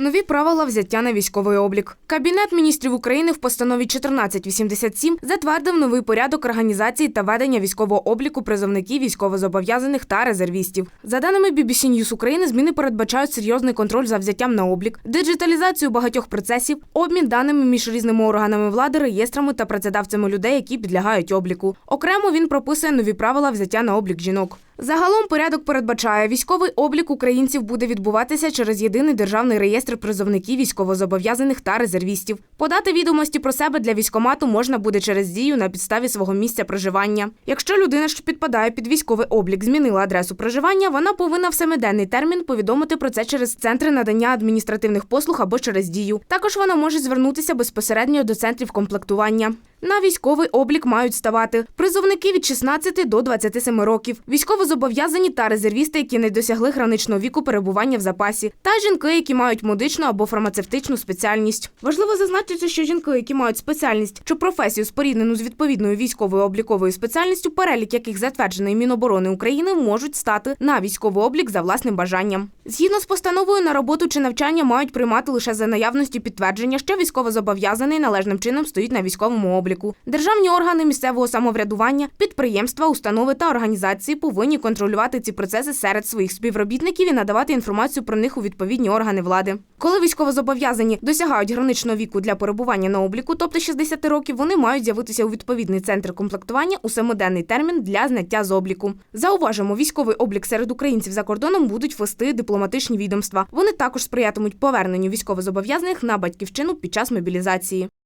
Нові правила взяття на військовий облік. Кабінет міністрів України в постанові 1487 затвердив новий порядок організації та ведення військового обліку призовників, військовозобов'язаних та резервістів. За даними BBC News України, зміни передбачають серйозний контроль за взяттям на облік, диджиталізацію багатьох процесів, обмін даними між різними органами влади, реєстрами та працедавцями людей, які підлягають обліку. Окремо він прописує нові правила взяття на облік жінок. Загалом порядок передбачає, військовий облік українців буде відбуватися через єдиний державний реєстр призовників військовозобов'язаних та резервістів. Подати відомості про себе для військомату можна буде через дію на підставі свого місця проживання. Якщо людина, що підпадає під військовий облік, змінила адресу проживання, вона повинна в семиденний термін повідомити про це через центри надання адміністративних послуг або через дію. Також вона може звернутися безпосередньо до центрів комплектування. На військовий облік мають ставати призовники від 16 до 27 років, військовозобов'язані та резервісти, які не досягли граничного віку перебування в запасі, та жінки, які мають медичну або фармацевтичну спеціальність. Важливо зазначити, що жінки, які мають спеціальність чи професію споріднену з відповідною військовою обліковою спеціальністю, перелік яких затверджений Міноборони України, можуть стати на військовий облік за власним бажанням. Згідно з постановою на роботу чи навчання мають приймати лише за наявності підтвердження, що військовозобов'язаний належним чином стоїть на військовому обліку. Державні органи місцевого самоврядування, підприємства, установи та організації повинні контролювати ці процеси серед своїх співробітників і надавати інформацію про них у відповідні органи влади. Коли військовозобов'язані досягають граничного віку для перебування на обліку, тобто 60 років, вони мають з'явитися у відповідний центр комплектування у семиденний термін для зняття з обліку. Зауважимо, військовий облік серед українців за кордоном будуть вести дипломатичні відомства. Вони також сприятимуть поверненню військовозобов'язаних на батьківщину під час мобілізації.